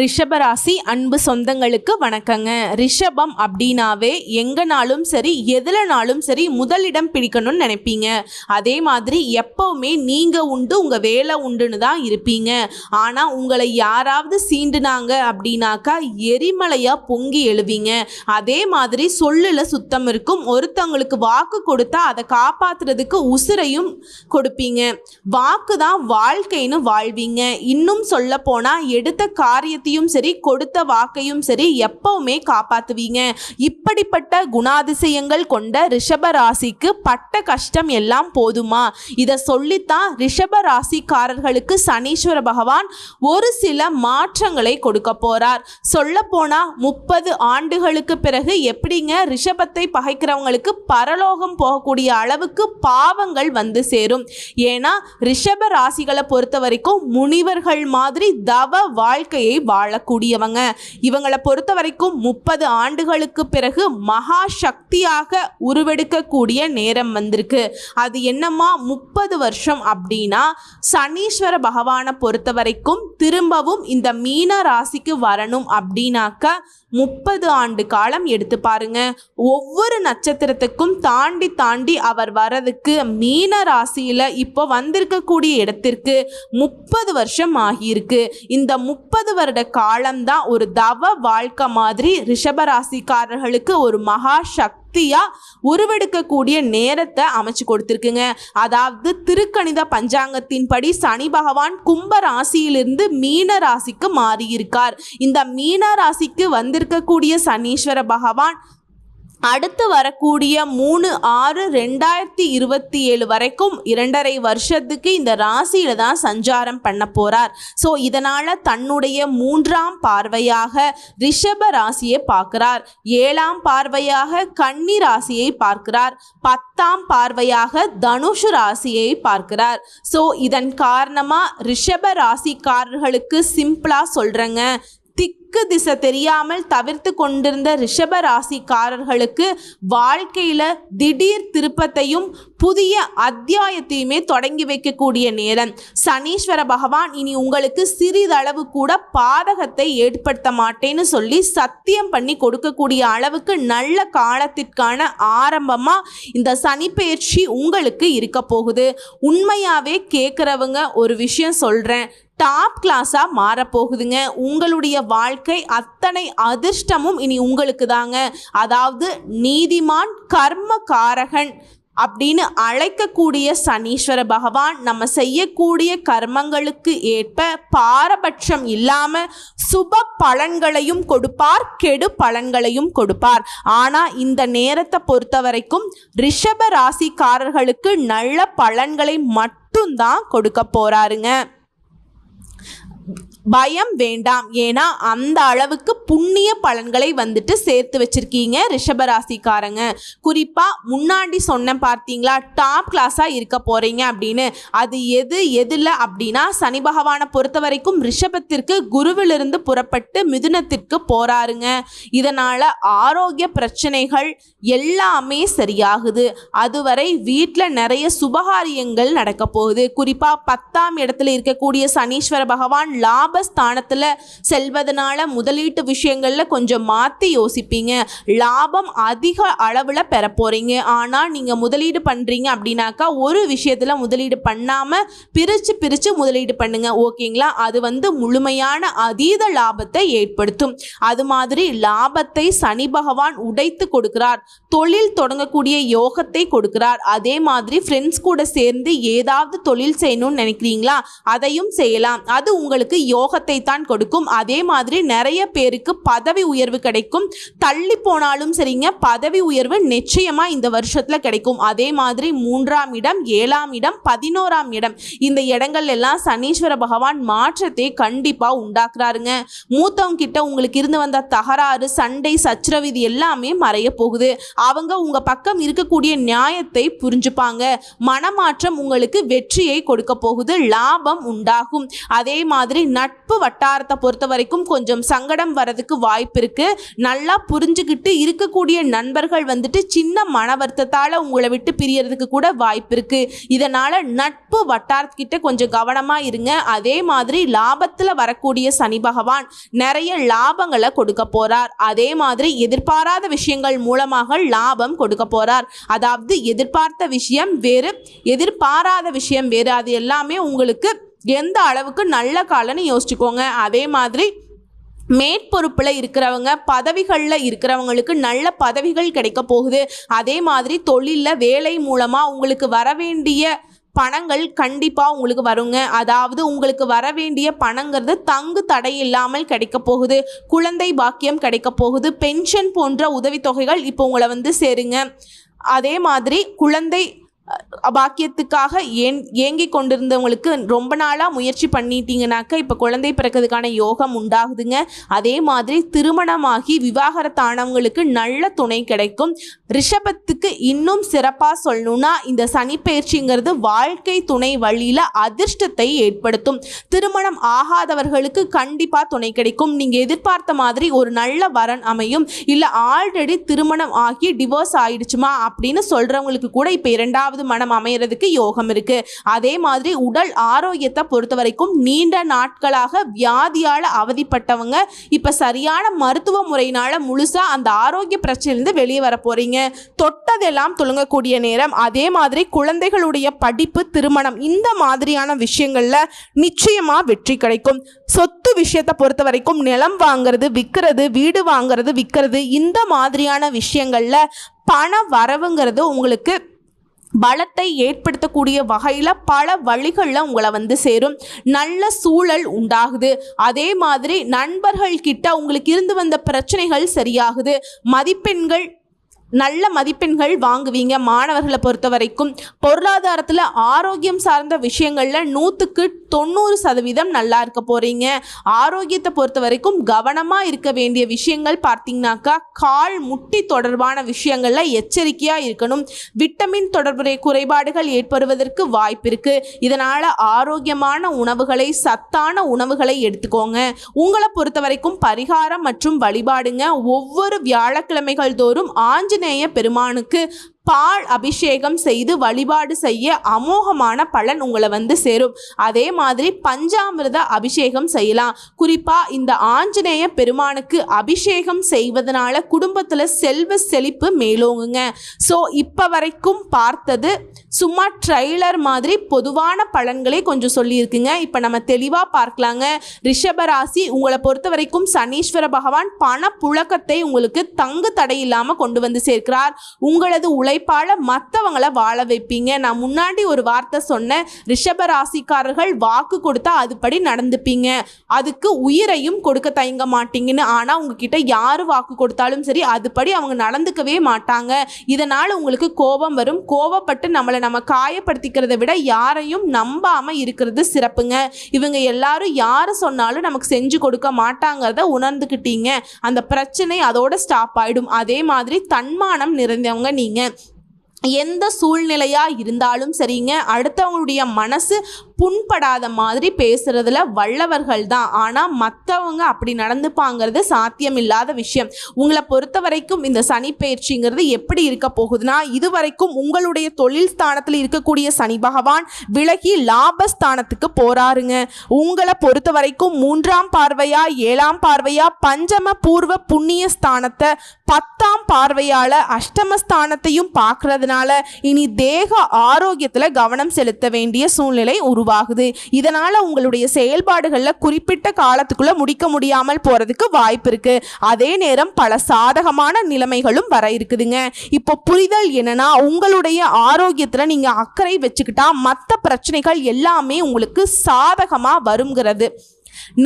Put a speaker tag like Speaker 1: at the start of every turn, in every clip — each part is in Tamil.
Speaker 1: ரிஷபராசி அன்பு சொந்தங்களுக்கு வணக்கங்க. ரிஷபம் அப்படின்னாவே எங்கனாலும் சரி எதுலனாலும் சரி முதலிடம் பிடிக்கணும்னு நினைப்பீங்க. அதே மாதிரி எப்பவுமே நீங்கள் உண்டு உங்கள் வேலை உண்டுன்னு தான் இருப்பீங்க. ஆனால் உங்களை யாராவது சீண்டுனாங்க அப்படின்னாக்கா எரிமலையாக பொங்கி எழுவீங்க. அதே மாதிரி சொல்லில் சுத்தம் இருக்கும். ஒருத்தவங்களுக்கு வாக்கு கொடுத்தா அதை காப்பாத்துறதுக்கு உசுரையும் கொடுப்பீங்க. வாக்கு தான் வாழ்க்கைன்னு வாழ்வீங்க. இன்னும் சொல்ல போனால் எடுத்த காரியத்தையும் சரி கொடுத்த வாக்கையும் சரி எப்பவுமே காப்பாத்துவீங்க. இப்படிப்பட்ட குணாதிசயங்கள் கொண்ட ரிஷப ராசிக்கு பட்ட கஷ்டம் எல்லாம் போதுமா? இதை சொல்லித்தான் ரிஷப ராசிக்காரர்களுக்கு சனீஸ்வர பகவான் ஒரு சில மாற்றங்களை கொடுக்க போறார். சொல்ல போனா முப்பது ஆண்டுகளுக்கு பிறகு எப்படிங்க ரிஷபத்தை பகைக்கிறவங்களுக்கு பரலோகம் போகக்கூடிய அளவுக்கு பாவங்கள் வந்து சேரும். ஏன்னா ரிஷப ராசிகளை பொறுத்த வரைக்கும் முனிவர்கள் மாதிரி தவ வாழ்க்கையை வாழக்கூடியவங்க. இவங்களை பொறுத்த வரைக்கும் முப்பது ஆண்டுகளுக்கு பிறகு மகா சக்தியாக உருவெடுக்கக்கூடிய நேரம் வந்திருக்கு. அது என்னம்மா? முப்பது வருஷம் அப்படின்னா சனீஸ்வர பகவானை பொறுத்த வரைக்கும் திரும்பவும் இந்த மீன ராசிக்கு வரணும் அப்படின்னாக்க முப்பது ஆண்டு காலம் எடுத்து பாருங்க. ஒவ்வொரு நட்சத்திரத்துக்கும் தாண்டி தாண்டி அவர் வரதுக்கு மீன ராசியில இப்போ வந்திருக்கக்கூடிய இடத்திற்கு முப்பது வருஷம் ஆகியிருக்கு. இந்த முப்பது வருட காலம்தான் ஒரு தவ வாழ்க்கை மாதிரி ரிஷபராசிக்காரர்களுக்கு ஒரு மகா சக்தியா உருவெடுக்கக்கூடிய நேரத்தை அமைச்சு கொடுத்துருக்குங்க. அதாவது திருக்கணித பஞ்சாங்கத்தின்படி சனி பகவான் கும்ப ராசியிலிருந்து மீன ராசிக்கு மாறியிருக்கார். இந்த மீன ராசிக்கு வந்திருக்கக்கூடிய சனீஸ்வர பகவான் அடுத்து வரக்கூடிய மூணு ஆறு ரெண்டாயிரத்தி இருபத்தி ஏழு வரைக்கும் இரண்டரை வருஷத்துக்கு இந்த ராசியில தான் சஞ்சாரம் பண்ண போறார். ஸோ இதனால தன்னுடைய மூன்றாம் பார்வையாக ரிஷப ராசியை பார்க்கிறார். ஏழாம் பார்வையாக கன்னி ராசியை பார்க்கிறார். பத்தாம் பார்வையாக தனுஷு ராசியை பார்க்கிறார். ஸோ இதன் காரணமா ரிஷப ராசிக்காரர்களுக்கு சிம்பிளா சொல்றேங்க. திக்கு திசை தெரியாமல் தவிர்த்து கொண்டிருந்த ரிஷப ராசிக்காரர்களுக்கு வாழ்க்கையில திடீர் திருப்பத்தையும் புதிய அத்தியாயத்தையுமே தொடங்கி வைக்கக்கூடிய நேரம். சனீஸ்வர பகவான் இனி உங்களுக்கு சிறிதளவு கூட பாதகத்தை ஏற்படுத்த மாட்டேன்னு சொல்லி சத்தியம் பண்ணி கொடுக்கக்கூடிய அளவுக்கு நல்ல காலத்திற்கான ஆரம்பமா இந்த சனிப்பெயர்ச்சி உங்களுக்கு இருக்க போகுது. உண்மையாவே கேட்குறவங்க ஒரு விஷயம் சொல்றேன். டாப் கிளாஸாக மாறப்போகுதுங்க. உங்களுடைய வாழ்க்கை அத்தனை அதிர்ஷ்டமும் இனி உங்களுக்கு தாங்க அதாவது நீதிமான் கர்ம காரகன் அப்படின்னு அழைக்கக்கூடிய சனீஸ்வர பகவான் நம்ம செய்யக்கூடிய கர்மங்களுக்கு ஏற்ப பாரபட்சம் இல்லாம சுப பலன்களையும் கொடுப்பார் கெடு பலன்களையும் கொடுப்பார். ஆனா இந்த நேரத்தை பொறுத்த வரைக்கும் ரிஷப ராசிக்காரர்களுக்கு நல்ல பலன்களை மட்டும்தான் கொடுக்க போறாருங்க. பயம் வேண்டாம். ஏன்னா அந்த அளவுக்கு புண்ணிய பலன்களை வந்துட்டு சேர்த்து வச்சிருக்கீங்க ரிஷபராசிக்காரங்க. குறிப்பா முன்னாடி சொன்னேன் பார்த்தீங்களா டாப் கிளாஸா இருக்க போறீங்க அப்படின்னு. அது எது எதுல அப்படின்னா சனி பகவானை பொறுத்த வரைக்கும் ரிஷபத்திற்கு குருவிலிருந்து புறப்பட்டு மிதுனத்திற்கு போறாருங்க. இதனால ஆரோக்கிய பிரச்சனைகள் எல்லாமே சரியாகுது. அதுவரை வீட்டில் நிறைய சுபகாரியங்கள் நடக்க போகுது. குறிப்பா பத்தாம் இடத்துல இருக்கக்கூடிய சனீஸ்வர பகவான் லாபஸ்தானத்தில் செல்வதனால முதலீட்டு விஷயங்களில் கொஞ்சம் மாற்றி யோசிப்பீங்க. லாபம் அதிக அளவில் பெற போகிறீங்க ஆனால் நீங்கள் முதலீடு பண்ணுறீங்க அப்படின்னாக்கா ஒரு விஷயத்தில் முதலீடு பண்ணாமல் பிரித்து பிரித்து முதலீடு பண்ணுங்கள் ஓகேங்களா? அது வந்து முழுமையான அதீத லாபத்தை ஏற்படுத்தும். அது மாதிரி லாபத்தை சனி பகவான் உடைத்து கொடுக்கிறார். தொழில் தொடங்கக்கூடிய யோகத்தை கொடுக்கிறார். அதே மாதிரி ஃப்ரெண்ட்ஸ் கூட சேர்ந்து ஏதாவது தொழில் செய்யணும்னு நினைக்கிறீங்களா? அதையும் செய்யலாம். அது உங்களுக்கு யோ யோகத்தை தான் கொடுக்கும். அதே மாதிரி நிறைய பேருக்கு பதவி உயர்வு கிடைக்கும். தள்ளி போனாலும் சரிங்க பதவி உயர்வு நிச்சயமா இந்த வருஷத்துல கிடைக்கும். அதே மாதிரி மூன்றாம் இடம் ஏழாம் இடம் பதினோராம் இடம். இந்த இடங்கள் எல்லாம் சனீஸ்வர பகவான் மாற்றத்தை கண்டிப்பா உண்டாக்குறாருங்க. மூத்தவங்க கிட்ட உங்களுக்கு இருந்து வந்த தகராறு சண்டை சச்சரவு இது எல்லாமே மறைய போகுது. அவங்க உங்க பக்கம் இருக்கக்கூடிய நியாயத்தை புரிஞ்சுப்பாங்க. மனமாற்றம் உங்களுக்கு வெற்றியை கொடுக்க போகுது லாபம் உண்டாகும். அதே மாதிரி நட்பு நட்பு வட்டாரத்தை பொறுத்த வரைக்கும் கொஞ்சம் சங்கடம் வரதுக்கு வாய்ப்பு இருக்கு. நல்லா புரிஞ்சுக்கிட்டு இருக்கக்கூடிய நண்பர்கள் வந்துட்டு சின்ன மன வருத்தத்தால் உங்களை விட்டு பிரியறதுக்கு கூட வாய்ப்பு இருக்கு. இதனால நட்பு வட்டாரத்துக்கிட்ட கொஞ்சம் கவனமா இருங்க. அதே மாதிரி லாபத்துல வரக்கூடிய சனி பகவான் நிறைய லாபங்களை கொடுக்க போறார். அதே மாதிரி எதிர்பாராத விஷயங்கள் மூலமாக லாபம் கொடுக்க போறார். அதாவது எதிர்பார்த்த விஷயம் வேறு எதிர்பாராத விஷயம் வேறு. அது எல்லாமே உங்களுக்கு எந்த அளவுக்கு நல்ல காலன்னு யோசிச்சுக்கோங்க. அதே மாதிரி மேற்பொறுப்பில் இருக்கிறவங்க பதவிகளில் இருக்கிறவங்களுக்கு நல்ல பதவிகள் கிடைக்க போகுது. அதே மாதிரி தொழிலில் வேலை மூலமாக உங்களுக்கு வர வேண்டிய பணங்கள் கண்டிப்பாக உங்களுக்கு வருங்க. அதாவது உங்களுக்கு வர வேண்டிய பணங்கிறது தங்கு தடை இல்லாமல் கிடைக்க போகுது. குழந்தை பாக்கியம் கிடைக்க போகுது. பென்ஷன் போன்ற உதவித்தொகைகள் இப்போ உங்களை வந்து சேருங்க. அதே மாதிரி குழந்தை பாக்கியத்துக்காக ஏன் ஏங்கி கொண்டிருந்தவங்களுக்கு ரொம்ப நாளாக முயற்சி பண்ணிட்டீங்கனாக்க இப்போ குழந்தை பிறக்கிறதுக்கான யோகம் உண்டாகுதுங்க. அதே மாதிரி திருமணமாகி விவாகரத்தானவங்களுக்கு நல்ல துணை கிடைக்கும். ரிஷபத்துக்கு இன்னும் சிறப்பாக சொல்லணும்னா இந்த சனி பயிற்சிங்கிறது வாழ்க்கை துணை வழியில் அதிர்ஷ்டத்தை ஏற்படுத்தும். திருமணம் ஆகாதவர்களுக்கு கண்டிப்பாக துணை கிடைக்கும். நீங்கள் எதிர்பார்த்த மாதிரி ஒரு நல்ல வரன் அமையும். இல்லை ஆல்ரெடி திருமணம் ஆகி டிவோர்ஸ் ஆயிடுச்சுமா அப்படின்னு சொல்கிறவங்களுக்கு கூட இப்போ இரண்டாவது மனம் அமையறதுக்கு யோகம் இருக்கு. அதே மாதிரி உடல் ஆரோக்கியத்தை பொறுத்த வரைக்கும் நீண்ட நாட்களாக வியாதியால் அவதிப்பட்டவங்க இப்போ சரியான மருத்துவ முறையினால முழுசா அந்த ஆரோக்கிய பிரச்சனையிலிருந்து வெளியே வர போறீங்க. தொட்டதெல்லாம் துளங்கக்கூடிய நேரம். அதே மாதிரி குழந்தைகளுடைய படிப்பு திருமணம் இந்த மாதிரியான விஷயங்கள்ல நிச்சயமா வெற்றி கிடைக்கும். சொத்து விஷயத்தை பொறுத்த வரைக்கும் நிலம் வாங்குறது விற்கிறது வீடு வாங்குறது விற்கிறது இந்த மாதிரியான விஷயங்கள்ல பண வரவுங்கிறது உங்களுக்கு பலத்தை ஏற்படுத்தக்கூடிய வகையில் பல வழிகளில் உங்களை வந்து சேரும். நல்ல சூழல் உண்டாகுது. அதே மாதிரி நண்பர்கள் கிட்ட உங்களுக்கு இருந்து வந்த பிரச்சனைகள் சரியாகுது. மதிப்பெண்கள் நல்ல மதிப்பெண்கள் வாங்குவீங்க. மாணவர்களை பொறுத்த வரைக்கும் பொருளாதாரத்தில் ஆரோக்கியம் சார்ந்த விஷயங்களில் நூற்றுக்கு தொண்ணூறு சதவீதம் நல்லா இருக்க போகிறீங்க ஆரோக்கியத்தை பொறுத்த வரைக்கும் கவனமாக இருக்க வேண்டிய விஷயங்கள் பார்த்தீங்கன்னாக்கா கால் முட்டி தொடர்பான விஷயங்களில் எச்சரிக்கையாக இருக்கணும். விட்டமின் தொடர்புடைய குறைபாடுகள் ஏற்படுவதற்கு வாய்ப்பு இருக்குது இதனால் ஆரோக்கியமான உணவுகளை சத்தான உணவுகளை எடுத்துக்கோங்க. உங்களை பொறுத்த வரைக்கும் பரிகாரம் மற்றும் வழிபாடுங்க. ஒவ்வொரு வியாழக்கிழமைகள் தோறும் ஆஞ்சநேய பெருமானுக்கு பால் அபிஷேகம் செய்து வழிபாடு செய்ய அமோகமான பலன் உங்களை வந்து சேரும். அதே மாதிரி பஞ்சாமிர்த அபிஷேகம் செய்யலாம். குறிப்பாக இந்த ஆஞ்சநேய பெருமானுக்கு அபிஷேகம் செய்வதனால குடும்பத்தில் செல்வ செழிப்பு மேலோங்குங்க. ஸோ இப்போ வரைக்கும் பார்த்தது சும்மா ட்ரைலர் மாதிரி பொதுவான பலன்களே கொஞ்சம் சொல்லியிருக்குங்க. இப்போ நம்ம தெளிவாக பார்க்கலாங்க. ரிஷபராசி உங்களை பொறுத்த வரைக்கும் சனீஸ்வர பகவான் பண புழக்கத்தை உங்களுக்கு தங்கு தடை இல்லாமல் கொண்டு வந்து சேர்க்கிறார். உங்களது உழைப்பால் மற்றவங்களை வாழ வைப்பீங்க. நான் முன்னாடி ஒரு வார்த்தை சொன்னேன். ரிஷபராசிக்காரர்கள் வாக்கு கொடுத்தா அதுபடி நடந்துப்பீங்க. அதுக்கு உயிரையும் கொடுக்க தயங்க மாட்டீங்கன்னு. ஆனால் உங்ககிட்ட யார் வாக்கு கொடுத்தாலும் சரி அதுபடி அவங்க நடந்துக்கவே மாட்டாங்க. இதனால் உங்களுக்கு கோபம் வரும். கோபப்பட்டு நம்மளை நம்ம காயப்படுத்திக்கிறத விட யாரையும் நம்பாமல் இருக்கிறது சிறப்புங்க. இவங்க எல்லாரும் யார் சொன்னாலும் நமக்கு செஞ்சு கொடுக்க மாட்டாங்கிறத உணர்ந்துக்கிட்டீங்க அந்த பிரச்சனை அதோட ஸ்டாப் ஆயிடும். அதே மாதிரி தன்மானம் நிறைந்தவங்க நீங்கள் எந்த சூழ்நிலையாக இருந்தாலும் சரிங்க. அடுத்தவங்களுடைய மனசு புண்படாத மாதிரி பேசுறதுல வல்லவர்கள் தான். ஆனால் மற்றவங்க அப்படி நடந்துப்பாங்கிறது சாத்தியமில்லாத விஷயம். உங்களை பொறுத்த வரைக்கும் இந்த சனி பயிற்சிங்கிறது எப்படி இருக்க போகுதுன்னா இதுவரைக்கும் உங்களுடைய தொழில் ஸ்தானத்தில் இருக்கக்கூடிய சனி பகவான் விலகி லாபஸ்தானத்துக்கு போறாருங்க. உங்களை பொறுத்த வரைக்கும் மூன்றாம் பார்வையா ஏழாம் பார்வையா பஞ்சம பூர்வ புண்ணிய ஸ்தானத்தை பத்தாம் பார்வையால அஷ்டமஸ்தானத்தையும் பார்க்கறதுனால இனி தேக ஆரோக்கியத்துல கவனம் செலுத்த வேண்டிய சூழ்நிலை உருவாகுது. இதனால உங்களுடைய செயல்பாடுகளில் குறிப்பிட்ட காலத்துக்குள்ள முடிக்க முடியாமல் போறதுக்கு வாய்ப்பு இருக்கு. அதே நேரம் பல சாதகமான நிலைமைகளும் வர இருக்குதுங்க. இப்போ புரிதல் என்னன்னா உங்களுடைய ஆரோக்கியத்துல நீங்க அக்கறை வச்சுக்கிட்டா மற்ற பிரச்சனைகள் எல்லாமே உங்களுக்கு சாதகமா வருங்கிறது.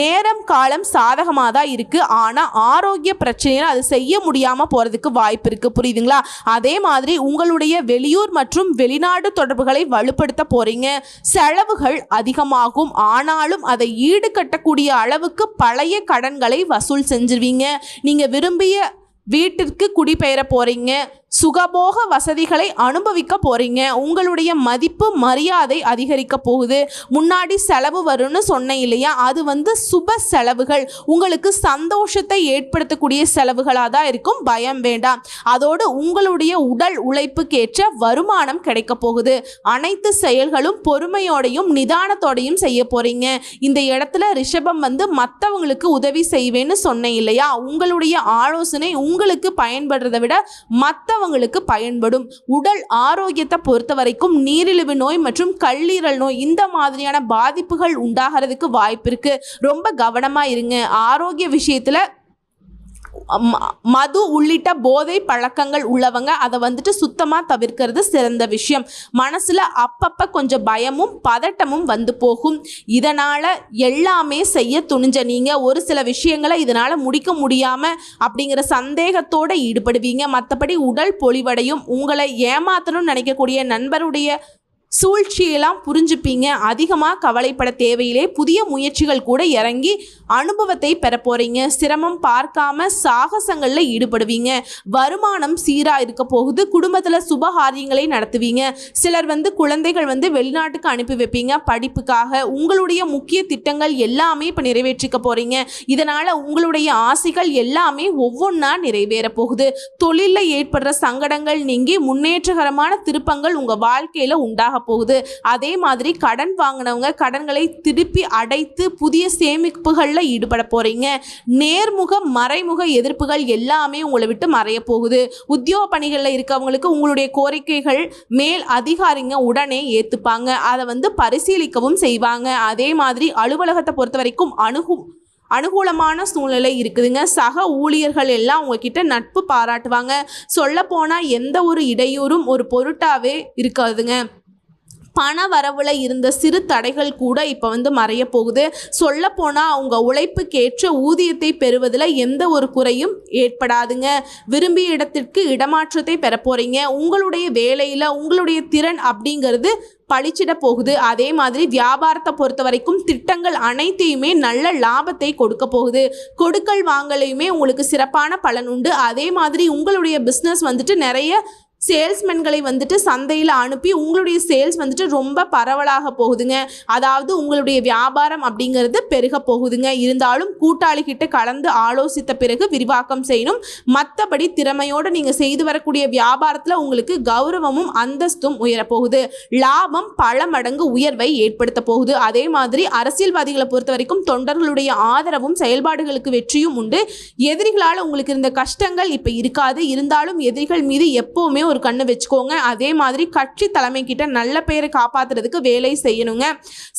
Speaker 1: நேரம் காலம் சாதகமாக தான் இருக்குது ஆனால் ஆரோக்கிய பிரச்சனையில் அது செய்ய முடியாமல் போகிறதுக்கு வாய்ப்பு இருக்குது புரியுதுங்களா? அதே மாதிரி உங்களுடைய வெளியூர் மற்றும் வெளிநாடு தொடர்புகளை வலுப்படுத்த போகிறீங்க செலவுகள் அதிகமாகும். ஆனாலும் அதை ஈடுகட்டக்கூடிய அளவுக்கு பழைய கடன்களை வசூல் செஞ்சிருவீங்க. நீங்கள் விரும்பிய வீட்டிற்கு குடிபெயர போகிறீங்க சுகபோக வசதிகளை அனுபவிக்க போறீங்க. உங்களுடைய மதிப்பு மரியாதை அதிகரிக்க போகுது. முன்னாடி செலவு வரும்னு சொன்னேன் இல்லையா? அது வந்து சுப செலவுகள். உங்களுக்கு சந்தோஷத்தை ஏற்படுத்தக்கூடிய செலவுகளாக தான் இருக்கும். பயம் வேண்டாம். அதோடு உங்களுடைய உடல் உழைப்புக்கேற்ற வருமானம் கிடைக்க போகுது. அனைத்து செயல்களும் பொறுமையோடையும் நிதானத்தோடையும் செய்ய போறீங்க. இந்த இடத்துல ரிஷபம் வந்து மற்றவங்களுக்கு உதவி செய்வேன்னு சொன்னேன் இல்லையா? உங்களுடைய ஆலோசனை உங்களுக்கு பயன்படுறதை விட மற்றவங்களுக்கு பயன்படும். உடல் ஆரோக்கியத்தை பொறுத்த வரைக்கும் நீரிழிவு நோய் மற்றும் கல்லீரல் நோய் இந்த மாதிரியான பாதிப்புகள் உண்டாகிறதுக்கு வாய்ப்பு இருக்கு ரொம்ப கவனமா இருங்க. ஆரோக்கிய விஷயத்துல மது உள்ளிட்ட போதை பழக்கங்கள் உள்ளவங்க அதை வந்துட்டு சுத்தமாக தவிர்க்கிறது சிறந்த விஷயம். மனசில் அப்பப்போ கொஞ்சம் பயமும் பதட்டமும் வந்து போகும். இதனால் எல்லாமே செய்ய துணிஞ்ச நீங்கள் ஒரு சில விஷயங்களை இதனால் முடிக்க முடியாமல் அப்படிங்கிற சந்தேகத்தோடு ஈடுபடுவீங்க. மற்றபடி உடல் பொலிவடையும். உங்களை ஏமாத்தணும்னு நினைக்கக்கூடிய நண்பருடைய சூழ்ச்சியெல்லாம் புரிஞ்சுப்பீங்க. அதிகமாக கவலைப்பட தேவையில்லை. புதிய முயற்சிகள் கூட இறங்கி அனுபவத்தை பெற போறீங்க. சிரமம் பார்க்காம சாகசங்களில் ஈடுபடுவீங்க. வருமானம் சீராக இருக்க போகுது. குடும்பத்தில் சுபகாரியங்களை நடத்துவீங்க. சிலர் வந்து குழந்தைகள் வந்து வெளிநாட்டுக்கு அனுப்பி வைப்பீங்க. படிப்புக்காக உங்களுடைய முக்கிய திட்டங்கள் எல்லாமே இப்போ நிறைவேற்றிக்க போறீங்க. இதனால் உங்களுடைய ஆசைகள் எல்லாமே ஒவ்வொன்றா நிறைவேற போகுது. தொழிலில் ஏற்படுற சங்கடங்கள் நீங்கி முன்னேற்றகரமான திருப்பங்கள் உங்கள் வாழ்க்கையில் உண்டாக போகுது. அதே மாதிரி கடன் வாங்கினவங்க கடன்களை திருப்பி அடைத்து புதிய சேமிப்புகளில் ஈடுபட போகிறீங்க நேர்முக மறைமுக எதிர்ப்புகள் எல்லாமே உங்களை விட்டு மறைய போகுது. உத்தியோக பணிகளில் இருக்கவங்களுக்கு உங்களுடைய கோரிக்கைகள் மேல் அதிகாரிங்க உடனே ஏற்றுப்பாங்க அதை வந்து பரிசீலிக்கவும் செய்வாங்க. அதே மாதிரி அலுவலகத்தை பொறுத்த வரைக்கும் அணுகு அனுகூலமான சூழ்நிலை இருக்குதுங்க. சக ஊழியர்கள் எல்லாம் உங்ககிட்ட நட்பு பாராட்டுவாங்க. சொல்லப்போனால் எந்த ஒரு இடையூறும் ஒரு பொருட்டாகவே இருக்காதுங்க. பண வரவுல இருந்த சிறு தடைகள் கூட இப்போ வந்து மறைய போகுது. சொல்லப்போனால் அவங்க உழைப்புக்கேற்ற ஊதியத்தை பெறுவதில் எந்த ஒரு குறையும் ஏற்படாதுங்க. விரும்பிய இடத்திற்கு இடமாற்றத்தை பெற போகிறீங்க உங்களுடைய வேலையில் உங்களுடைய திறன் அப்படிங்கிறது பழிச்சிட போகுது. அதே மாதிரி வியாபாரத்தை பொறுத்த வரைக்கும் திட்டங்கள் அனைத்தையுமே நல்ல லாபத்தை கொடுக்க போகுது. கொடுக்கல் வாங்கலையுமே உங்களுக்கு சிறப்பான பலன் உண்டு. அதே மாதிரி உங்களுடைய பிஸ்னஸ் வந்துட்டு நிறைய சேல்ஸ்மென்களை வந்துட்டு சந்தையில் அனுப்பி உங்களுடைய சேல்ஸ் வந்துட்டு ரொம்ப பரவலாக போகுதுங்க. அதாவது உங்களுடைய வியாபாரம் அப்படிங்கிறது பெருக போகுதுங்க. இருந்தாலும் கூட்டாளிகிட்ட கலந்து ஆலோசித்த பிறகு விரிவாக்கம் செய்யணும். மற்றபடி திறமையோடு நீங்கள் செய்து வரக்கூடிய வியாபாரத்தில் உங்களுக்கு கௌரவமும் அந்தஸ்தும் உயரப்போகுது லாபம் பல மடங்கு உயர்வை ஏற்படுத்த போகுது. அதே மாதிரி அரசியல்வாதிகளை பொறுத்த வரைக்கும் தொண்டர்களுடைய ஆதரவும் செயல்பாடுகளுக்கு வெற்றியும் உண்டு. எதிரிகளால் உங்களுக்கு இருந்த கஷ்டங்கள் இப்போ இருக்காது. இருந்தாலும் எதிரிகள் மீது எப்போவுமே ஒரு கண்ணு வச்சுக்கோங்க. அதே மாதிரி கட்சி தலைமை கிட்ட நல்ல பெயரை காப்பாத்துறதுக்கு வேலை செய்யணுங்க.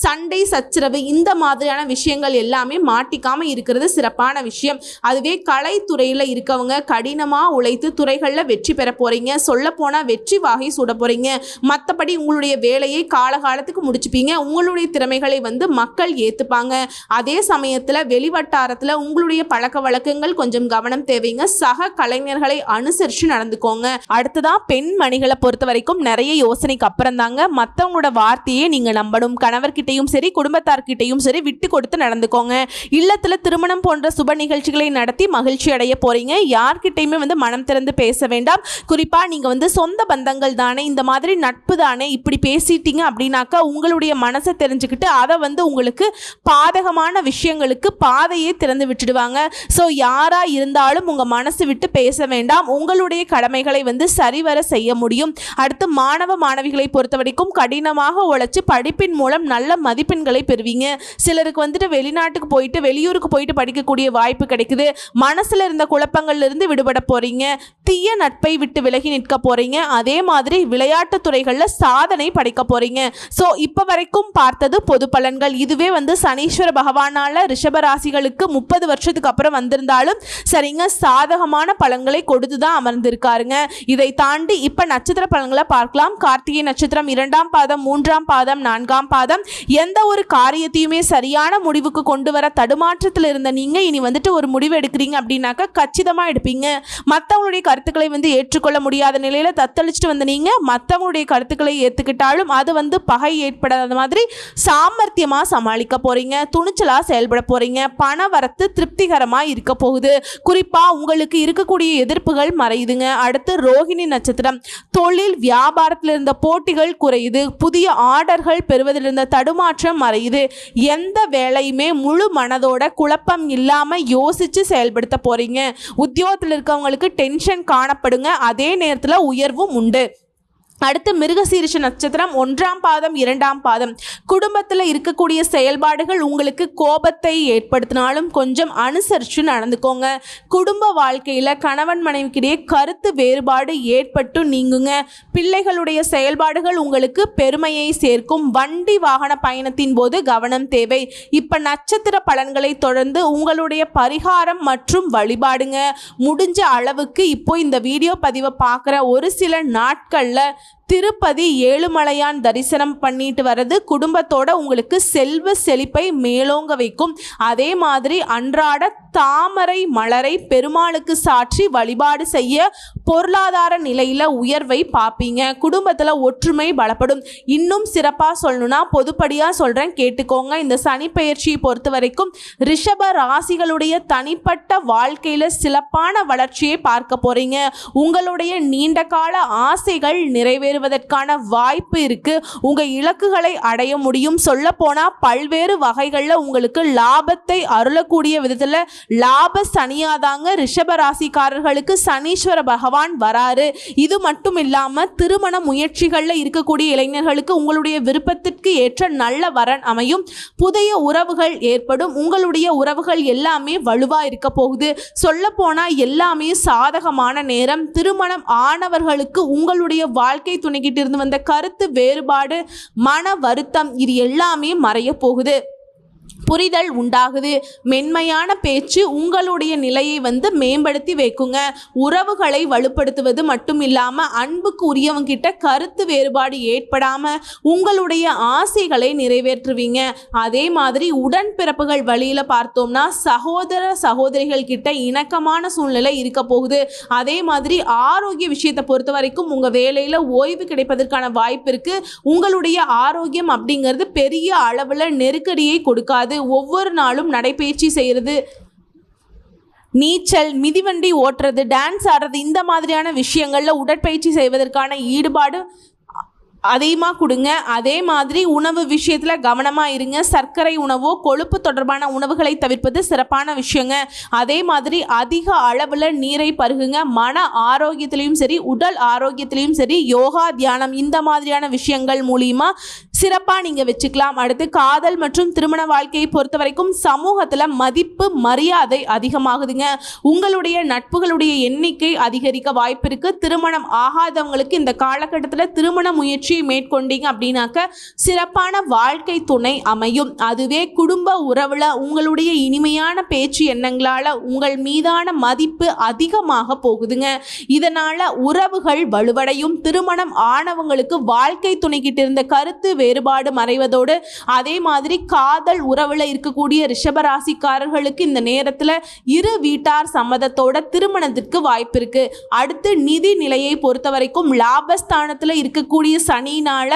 Speaker 1: சண்டை சச்சரவு இந்த மாதிரியான விஷயங்கள் எல்லாமே மாட்டிக்காம இருக்கிறது சிறப்பான விஷயம். அதுவே கலைத்துறையில் இருக்கவங்க கடினமாக உழைத்து துறைகளில் வெற்றி பெற போறீங்க. சொல்ல போனால் வெற்றி வாகை சுட போறீங்க. மற்றபடி உங்களுடைய வேலையை காலகாலத்துக்கு முடிச்சுப்பீங்க. உங்களுடைய திறமைகளை வந்து மக்கள் ஏற்றுப்பாங்க அதே சமயத்தில் வெளிவட்டாரத்தில் உங்களுடைய பழக்க வழக்கங்கள் கொஞ்சம் கவனம் தேவைங்க. சக கலைஞர்களை அனுசரித்து நடந்துக்கோங்க. அடுத்ததான் பெண்மணிகளை பொறுத்த வரைக்கும் நிறைய யோசனைக்கு அப்புறம் தாங்க மற்றவங்களோட வார்த்தையே நீங்கள் நம்பணும். கணவர்கிட்டையும் சரி குடும்பத்தார்கிட்டையும் சரி விட்டு கொடுத்து நடந்துக்கோங்க. இல்லத்தில் திருமணம் போன்ற சுப நிகழ்ச்சிகளை நடத்தி மகிழ்ச்சி அடைய போறீங்க. யார்கிட்டையுமே வந்து மனம் திறந்து பேச வேண்டாம். குறிப்பாக நீங்கள் வந்து சொந்த பந்தங்கள் தானே இந்த மாதிரி நட்பு தானே இப்படி பேசிட்டீங்க அப்படின்னாக்கா உங்களுடைய மனசை தெரிஞ்சுக்கிட்டு அதை வந்து உங்களுக்கு பாதகமான விஷயங்களுக்கு பாதையே திறந்து விட்டுடுவாங்க. ஸோ யாராக இருந்தாலும் உங்கள் மனசு விட்டு பேச வேண்டாம். உங்களுடைய கடமைகளை வந்து சரிவர செய்ய முடியும். அடுத்து மாணவ மாணவிகளை பொறுத்த வரைக்கும் கடினமாக உழைச்சி படிப்பின் மூலம் நல்ல மதிப்பெண்களை பெறுவீங்க. சிலருக்கு வந்துட்டு வெளிநாட்டுக்கு போயிட்டு வெளியூருக்கு போயிட்டு படிக்கக்கூடிய வாய்ப்பு கிடைக்குது. மனசில் இருந்த குழப்பங்கள்ல இருந்து விடுபட போறீங்க. தீய நட்பை விட்டு விலகி நிற்க போறீங்க. அதே மாதிரி விளையாட்டு துறைகளில் சாதனை படைக்க போறீங்க. ஸோ இப்போ வரைக்கும் பார்த்தது பொது பலன்கள். இதுவே வந்து சனீஸ்வர பகவானால ரிஷபராசிகளுக்கு முப்பது வருஷத்துக்கு அப்புறம் வந்திருந்தாலும் சரிங்க சாதகமான பலன்களை கொடுத்து தான் அமர்ந்திருக்காருங்க. இதை தாண்டி ஆண்டு இப்ப நட்சத்திர பலன்களை பார்க்கலாம். கார்த்திகை நட்சத்திரம் இரண்டாம் பாதம் மூன்றாம் பாதம் நான்காம் பாதம். எந்த ஒரு காரியத்தையுமே சரியான முடிவுக்கு கொண்டு வர தடுமாற்றத்தில் இருந்த நீங்கள் இனி வந்துட்டு ஒரு முடிவு எடுக்கிறீங்க அப்படின்னாக்கா கச்சிதமாக எடுப்பீங்க. மற்றவங்களுடைய கருத்துக்களை வந்து ஏற்றுக்கொள்ள முடியாத நிலையில் தத்தளிச்சுட்டு வந்து நீங்கள் மற்றவங்களுடைய கருத்துக்களை ஏற்றுக்கிட்டாலும் அது வந்து பகை ஏற்படாத மாதிரி சாமர்த்தியமாக சமாளிக்க போகிறீங்க துணிச்சலாக செயல்பட போகிறீங்க பண வரத்து திருப்திகரமாக இருக்க போகுது. குறிப்பாக உங்களுக்கு இருக்கக்கூடிய எதிர்ப்புகள் மறையுதுங்க. அடுத்து ரோஹிணி நட்சத்திரம் தொழில் வியாபாரத்தில் இருந்த போட்டிகள் குறையுது. புதிய ஆர்டர்கள் பெறுவதில் இருந்த தடுமாற்றம் மறையுது. எந்த வேலையுமே முழு மனதோட குழப்பம் இல்லாமல் யோசித்து செயல்படுத்த போகிறீங்க உத்தியோகத்தில் இருக்கவங்களுக்கு டென்ஷன் காணப்படுங்க. அதே நேரத்தில் உயர்வும் உண்டு. அடுத்து மிருகசீரிஷ நட்சத்திரம் ஒன்றாம் பாதம் இரண்டாம் பாதம். குடும்பத்தில் இருக்கக்கூடிய செயல்பாடுகள் உங்களுக்கு கோபத்தை ஏற்படுத்தினாலும் கொஞ்சம் அனுசரித்து நடந்துக்கோங்க. குடும்ப வாழ்க்கையில் கணவன் மனைவிக்கிடையே கருத்து வேறுபாடு ஏற்பட்டு நீங்குங்க. பிள்ளைகளுடைய செயல்பாடுகள் உங்களுக்கு பெருமையை சேர்க்கும். வண்டி வாகன பயணத்தின் போது கவனம் தேவை. இப்போ நட்சத்திர பலன்களை தொடர்ந்து உங்களுடைய பரிகாரம் மற்றும் வழிபாடுங்க. முடிஞ்ச அளவுக்கு இப்போ இந்த வீடியோ பதிவை பார்க்குற ஒரு சில நாட்களில் திருப்பதி ஏழுமலையான் தரிசனம் பண்ணிட்டு வர்றது குடும்பத்தோட உங்களுக்கு செல்வ செழிப்பை மேலோங்க வைக்கும். அதே மாதிரி அன்றாட தாமரை மலரை பெருமாளுக்கு சாற்றி வழிபாடு செய்ய பொருளாதார நிலையில் உயர்வை பார்ப்பீங்க. குடும்பத்தில் ஒற்றுமை பலப்படும். இன்னும் சிறப்பாக சொல்லணும்னா பொதுப்படியாக சொல்கிறேன் கேட்டுக்கோங்க. இந்த சனி பெயர்ச்சியை பொறுத்த வரைக்கும் ரிஷப ராசிகளுடைய தனிப்பட்ட வாழ்க்கையில் சிறப்பான வளர்ச்சியை பார்க்க போகிறீங்க உங்களுடைய நீண்ட கால ஆசைகள் நிறைவேறுவதற்கான வாய்ப்பு இருக்குது உங்கள் இலக்குகளை அடைய முடியும். சொல்லப்போனால் பல்வேறு வகைகளில் உங்களுக்கு லாபத்தை அருளக்கூடிய விதத்தில் லாப சனியாதாங்க ரிஷப ராசிக்காரர்களுக்கு சனீஸ்வர பகவான் வராரு. இது மட்டும் இல்லாமல் திருமண முயற்சிகளில் இருக்கக்கூடிய இளைஞர்களுக்கு உங்களுடைய விருப்பத்திற்கு ஏற்ற நல்ல வரன் அமையும். புதிய உறவுகள் ஏற்படும். உங்களுடைய உறவுகள் எல்லாமே வலுவா இருக்க போகுது. சொல்ல எல்லாமே சாதகமான நேரம். திருமணம் ஆனவர்களுக்கு உங்களுடைய வாழ்க்கை துணைக்கிட்டு இருந்து வந்த கருத்து வேறுபாடு மன வருத்தம் இது எல்லாமே மறைய போகுது. புரிதல் உண்டாகுது. மென்மையான பேச்சு உங்களுடைய நிலையை வந்து மேம்படுத்தி வைக்குங்க. உறவுகளை வலுப்படுத்துவது மட்டும் இல்லாமல் அன்புக்கு உரியவங்கிட்ட கருத்து வேறுபாடு ஏற்படாமல் உங்களுடைய ஆசைகளை நிறைவேற்றுவீங்க. அதே மாதிரி உடன்பிறப்புகள் வழியில் பார்த்தோம்னா சகோதர சகோதரிகள் கிட்ட இணக்கமான சூழ்நிலை இருக்க போகுது. அதே மாதிரி ஆரோக்கிய விஷயத்தை பொறுத்த வரைக்கும் உங்கள் வேலையில் ஓய்வு கிடைப்பதற்கான வாய்ப்பு இருக்குது உங்களுடைய ஆரோக்கியம் அப்படிங்கிறது பெரிய அளவில் நெருக்கடியை கொடுக்காது. ஒவ்வொரு நாளும் நடைபயிற்சி செய்கிறது நீச்சல் மிதிவண்டி ஓட்டுறது டான்ஸ் ஆடுறது இந்த மாதிரியான விஷயங்களில் உடற்பயிற்சி செய்வதற்கான ஈடுபாடு அதிகமாக கொடுங்க. அதே மாதிரி உணவு விஷயத்தில் கவனமாக இருங்க. சர்க்கரை உணவோ கொழுப்பு தொடர்பான உணவுகளை தவிர்ப்பது சிறப்பான விஷயங்க. அதே மாதிரி அதிக அளவில் நீரை பருகுங்க. மன ஆரோக்கியத்திலையும் சரி உடல் ஆரோக்கியத்திலையும் சரி யோகா தியானம் இந்த மாதிரியான விஷயங்கள் மூலியமாக சிறப்பாக நீங்கள் வச்சுக்கலாம். அடுத்து காதல் மற்றும் திருமண வாழ்க்கையை பொறுத்த வரைக்கும் சமூகத்தில் மதிப்பு மரியாதை அதிகமாகுதுங்க. உங்களுடைய நட்புகளுடைய எண்ணிக்கை அதிகரிக்க வாய்ப்பு இருக்குது திருமணம் ஆகாதவங்களுக்கு இந்த காலகட்டத்தில் திருமண முயற்சியை மேற்கொண்டீங்க அப்படின்னாக்க சிறப்பான வாழ்க்கை துணை அமையும். அதுவே குடும்ப உறவில் உங்களுடைய இனிமையான பேச்சு எண்ணங்களால் உங்கள் மீதான மதிப்பு அதிகமாக போகுதுங்க. இதனால் உறவுகள் வலுவடையும். திருமணம் ஆனவங்களுக்கு வாழ்க்கை துணைக்கிட்டு இருந்த கருத்து வேறுபாடு மறைவதோடு அதே மாதிரி காதல் உறவில் இருக்கக்கூடிய ரிஷபராசிக்காரர்களுக்கு இந்த நேரத்தில் இரு வீட்டார் சம்மதத்தோட திருமணத்திற்கு வாய்ப்பு இருக்கு. அடுத்து நிதி நிலையை பொறுத்த வரைக்கும் லாபஸ்தானத்தில் இருக்கக்கூடிய சனினால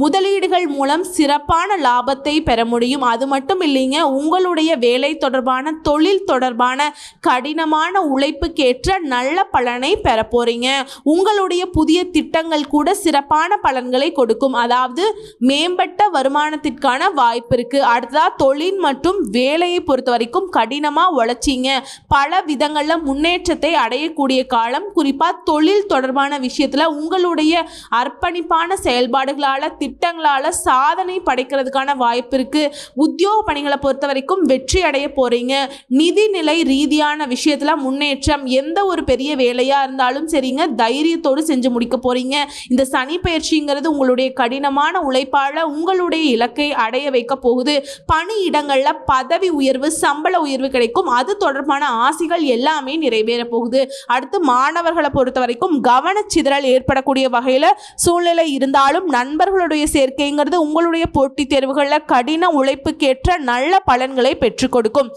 Speaker 1: முதலீடுகள் மூலம் சிறப்பான லாபத்தை பெற முடியும். அது மட்டும் இல்லைங்க உங்களுடைய வேலை தொடர்பான தொழில் தொடர்பான கடினமான உழைப்புக்கேற்ற நல்ல பலனை பெற போறீங்க. உங்களுடைய புதிய திட்டங்கள் கூட சிறப்பான பலன்களை கொடுக்கும். அதாவது மேம்பட்ட வருமானத்திற்கான வாய்ப்பு இருக்கு. அடுத்ததா தொழில் மற்றும் வேலையை பொறுத்த வரைக்கும் கடினமாக உழைச்சிங்க. பல விதங்களில் முன்னேற்றத்தை அடையக்கூடிய காலம். குறிப்பாக தொழில் தொடர்பான விஷயத்தில் உங்களுடைய அர்ப்பணிப்பான செயல்பாடுகளால் திட்டங்களால் சாதனை படைக்கிறதுக்கான வாய்ப்பு இருக்குது உத்தியோக பணிகளை பொறுத்த வரைக்கும் வெற்றி அடைய போகிறீங்க நிதிநிலை ரீதியான விஷயத்தில் முன்னேற்றம் எந்த ஒரு பெரிய வேலையாக இருந்தாலும் சரிங்க. தைரியத்தோடு செஞ்சு முடிக்க போகிறீங்க இந்த சனி பயிற்சிங்கிறது உங்களுடைய கடினமான உழைப்பால் உங்களுடைய இலக்கை அடைய வைக்க போகுது. பணி இடங்களில் பதவி உயர்வு சம்பள உயர்வு கிடைக்கும். அது தொடர்பான ஆசைகள் எல்லாமே நிறைவேற போகுது. அடுத்து மாணவர்களை பொறுத்த வரைக்கும் கவனச்சிதறல் ஏற்படக்கூடிய வகையில் சூழ்நிலை இருந்தாலும் நண்பர்களுடைய சேர்க்கைங்கிறது உங்களுடைய போட்டித் தேர்வுகளில் கடின உழைப்புக்கேற்ற நல்ல பலன்களை பெற்றுக் கொடுக்கும்.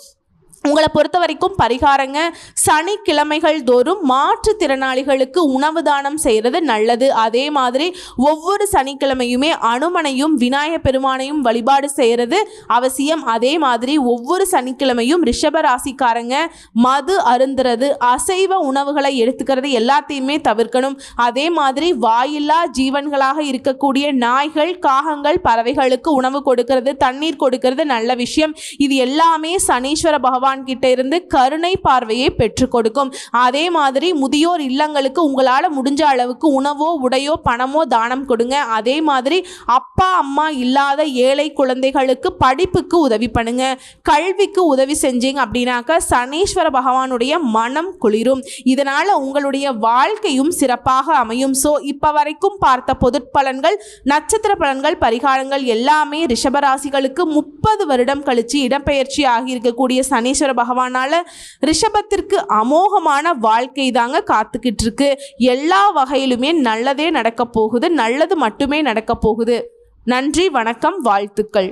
Speaker 1: உங்களை பொறுத்த வரைக்கும் பரிகாரங்க. சனிக்கிழமைகள் தோறும் மாற்றுத்திறனாளிகளுக்கு உணவு தானம் செய்கிறது நல்லது. அதே மாதிரி ஒவ்வொரு சனிக்கிழமையுமே அனுமனையும் விநாயக பெருமானையும் வழிபாடு செய்கிறது அவசியம். அதே மாதிரி ஒவ்வொரு சனிக்கிழமையும் ரிஷப ராசிக்காரங்க மது அருந்துறது அசைவ உணவுகளை எடுத்துக்கிறது எல்லாத்தையுமே தவிர்க்கணும். அதே மாதிரி வாயில்லா ஜீவன்களாக இருக்கக்கூடிய நாய்கள் காகங்கள் பறவைகளுக்கு உணவு கொடுக்கிறது தண்ணீர் கொடுக்கிறது நல்ல விஷயம். இது எல்லாமே சனீஸ்வர பகவான் கிட்ட இருந்து கருணை பார்வையை பெற்றுக் கொடுக்கும். அதே மாதிரி முதியோர் இல்லங்களுக்கு உங்களால் முடிஞ்ச அளவுக்கு உணவோ உடையோ பணமோ தானம் கொடுங்க. அதே மாதிரி அப்பா அம்மா இல்லாத ஏழை குழந்தைகளுக்கு படிப்புக்கு உதவி பண்ணுங்க. கல்விக்கு உதவி செஞ்சீங்க அப்படின்னாக்க சனீஸ்வர பகவானுடைய மனம் குளிரும். இதனால உங்களுடைய வாழ்க்கையும் சிறப்பாக அமையும். ஸோ இப்போ வரைக்கும் பார்த்த பொதுப்பலன்கள் நட்சத்திர பலன்கள் பரிகாரங்கள் எல்லாமே ரிஷபராசிகளுக்கு முப்பது வருடம் கழிச்சு இடப்பெயர்ச்சி ஆகியிருக்கக்கூடிய சனீஸ்வர பகவானால ரிஷபத்திற்கு அமோகமான வாழ்க்கை தாங்க காத்துக்கிட்டு இருக்கு எல்லா வகையிலுமே நல்லதே நடக்க போகுது நல்லது மட்டுமே நடக்க போகுது. நன்றி வணக்கம் வாழ்த்துக்கள்.